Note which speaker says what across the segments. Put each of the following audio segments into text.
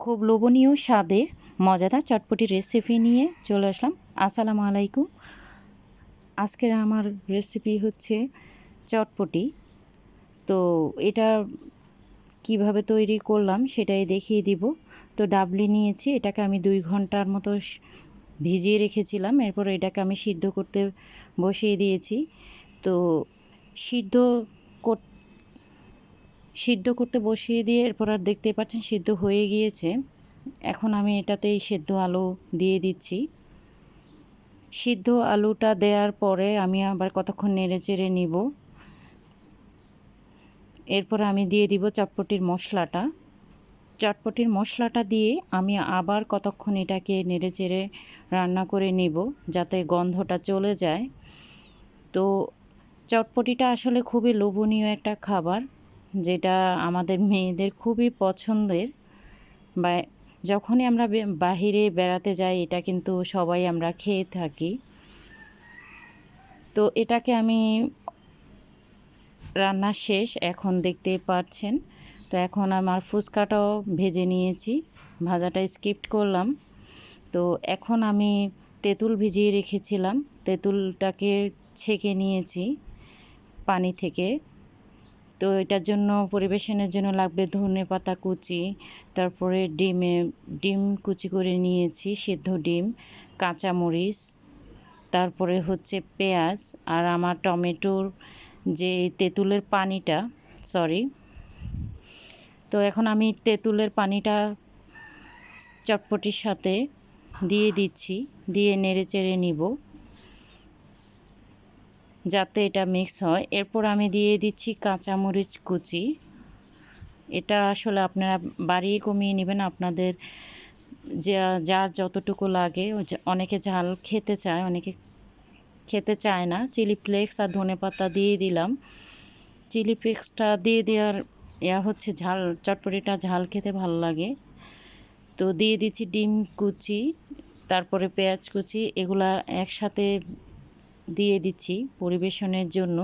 Speaker 1: খুব লোভনীয় স্বাদের, মজাদার চটপটি রেসিপি নিয়ে চলে আসলাম। আসসালামু আলাইকুম। আজকের আমার রেসিপি হচ্ছে চটপটি। তো এটা কীভাবে তৈরি করলাম সেটাই দেখিয়ে দিব। তো ডাবলি নিয়েছি, এটাকে আমি দুই ঘণ্টার মতো ভিজিয়ে রেখেছিলাম। এরপর এটাকে আমি সিদ্ধ করতে বসিয়ে দিয়েছি। তো সিদ্ধ কর সিদ্ধ করতে বসিয়ে দিয়ে এরপর আর দেখতে পাচ্ছেন সিদ্ধ হয়ে গিয়েছে। এখন আমি এটাতেই সেদ্ধ আলু দিয়ে দিচ্ছি। সিদ্ধ আলুটা দেওয়ার পরে আমি আবার কতক্ষণ নেড়ে চেড়ে নিব। এরপর আমি দিয়ে দিব চটপটির মশলাটা। চটপটির মশলাটা দিয়ে আমি আবার কতক্ষণ এটাকে নেড়ে চেড়ে রান্না করে নিব যাতে গন্ধটা চলে যায়। তো চটপটিটা আসলে খুবই লোভনীয় একটা খাবার। যেটা আমাদের মেয়েদের খুবই পছন্দের। বা যখনই আমরা বাহিরে বেড়াতে যাই, এটা কিন্তু সবাই আমরা খেয়ে থাকি। তো এটাকে আমি রান্না শেষ, এখন দেখতে পাচ্ছেন তো এখন আমার ফুচকাটাও ভেজে নিয়েছি, ভাজাটা স্কিপ করলাম। তো এখন আমি তেঁতুল ভিজিয়ে রেখেছিলাম, তেঁতুলটাকে ছেঁকে নিয়েছি পানি থেকে। তো এটার জন্য পরিবেশনের জন্য লাগবে ধনে পাতা কুচি, তারপরে ডিমে, ডিম কুচি করে নিয়েছি, সিদ্ধ ডিম, কাঁচামরিচ, তারপরে হচ্ছে পেঁয়াজ আর আমার টমেটোর যে তেঁতুলের পানিটা সরি তো এখন আমি তেঁতুলের পানিটা চটপটির সাথে দিয়ে দিচ্ছি, দিয়ে নেড়ে চেড়ে নিব। যাতে এটা মিক্স হয়। এরপর আমি দিয়ে দিচ্ছি কাঁচামরিচ কুচি। এটা আসলে আপনারা বাড়িয়ে কমিয়ে নেবেন। আপনাদের যা যা যতটুকু লাগে অনেকে ঝাল খেতে চায়, অনেকে খেতে চায় না। চিলি ফ্লেক্স আর ধনে পাতা দিয়ে দিলাম। চিলি ফ্লেক্সটা দিয়ে দেওয়ার ইয়া হচ্ছে ঝাল, চটপটিটা ঝাল খেতে ভালো লাগে। তো দিয়ে দিচ্ছি ডিম কুচি, তারপরে পেঁয়াজ কুচি, এগুলা একসাথে দিয়ে দিচ্ছি পরিবেশনের জন্য।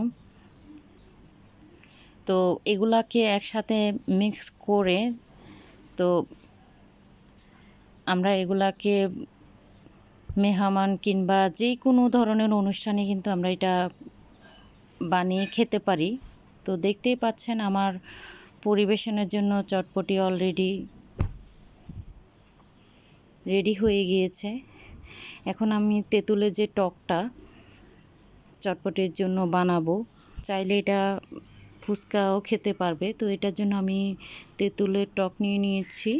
Speaker 1: তো এগুলাকে একসাথে মিক্স করে তো আমরা এগুলাকে মেহমান কিংবা যে কোনো ধরনের অনুষ্ঠানে কিন্তু আমরা এটা বানিয়ে খেতে পারি। তো দেখতেই পাচ্ছেন আমার পরিবেশনের জন্য চটপটি অলরেডি রেডি হয়ে গিয়েছে। এখন আমি তেঁতুলের যে টকটা চটপটির জন্য বানাবো। চাইলে এটা ফুচকাও খেতে পারবে। তো এটার জন্য আমি তেঁতুলের টক নিয়ে নিয়েছি।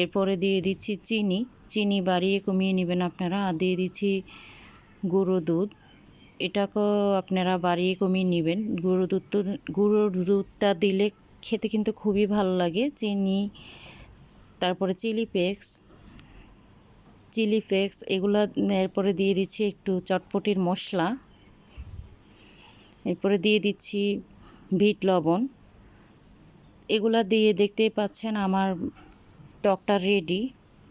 Speaker 1: এরপরে দিয়ে দিচ্ছি চিনি। চিনি বাড়িয়ে কমিয়ে নেবেন আপনারা। আর দিয়ে দিচ্ছি গুঁড়ো দুধ। এটাকেও আপনারা বাড়িয়ে কমিয়ে নেবেন। গুঁড়ো দুধ তো, গুঁড়ো দুধটা দিলে খেতে কিন্তু খুবই ভালো লাগে। চিনি, তারপরে চিলি ফ্লেক্স চিলি ফ্লেক্স, এগুলা, এরপরে দিয়ে দিচ্ছি একটু চটপটির মশলা। এরপরে দিয়ে দিচ্ছি ভিট লবণ। এগুলা দিয়ে দেখতেই পাচ্ছেন আমার টকটা রেডি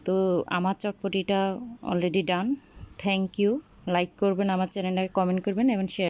Speaker 1: তো আমার চটপটিটা already done thank you like করবেন, আমার চ্যানেলটাকে কমেন্ট করবেন এবং শেয়ার